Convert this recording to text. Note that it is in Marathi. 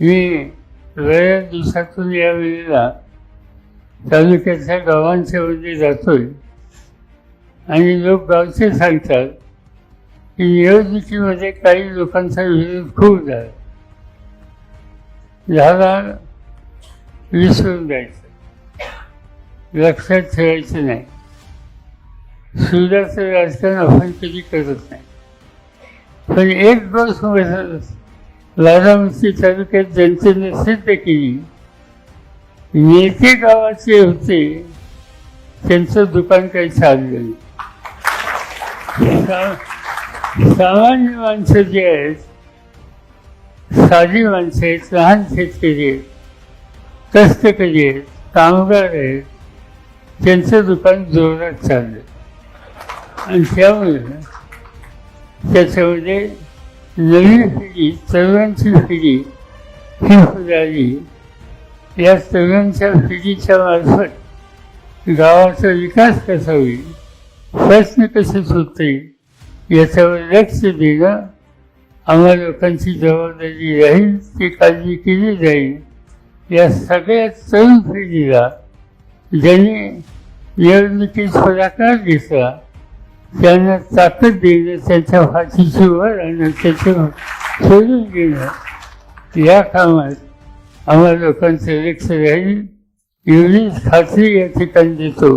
मी बऱ्याच दिवसातून या वेळेला तालुक्याच्या गावांच्या मध्ये जातोय. आणि लोक गावचे सांगतात की निवडणुकीमध्ये काही लोकांचा विरोध खूप झाला. झाला विसरून द्यायचं लक्षात ठेवायचं नाही. सुधाचं राजकारण आपण कधी करत नाही. पण एक गोष्ट बारामती तालुक्यात जनतेने सिद्ध केली नेते गावाचे होते त्यांचं दुकान काही चाललं नाही. सा- सामान्य माणसं जे आहेत साधी माणसं आहेत लहान शेतकरी आहेत कष्टकरी आहेत कामगार आहेत त्यांचं दुकान जोरात चाललं. आणि त्यामुळे त्याच्यामध्ये नवी पिढी तरुणांची पिढी ही फुलाली या तरुणांच्या पिढीच्या मार्फत गावाचा विकास कसा होईल प्रश्न कसे सुटतील याच्यावर लक्ष देणं आम्हा लोकांची जबाबदारी राहील ती काळजी केली जाईल. या सगळ्या तरुण पिढीला ज्यांनी निवडणुकीत पुढाकार घेतला त्यांना ताकद देणं त्यांच्या फाशीची वर आणणं त्याचं शोधून घेणं या कामात आम्हा लोकांचं लक्ष राहील एवढीच खात्री या ठिकाणी देतो.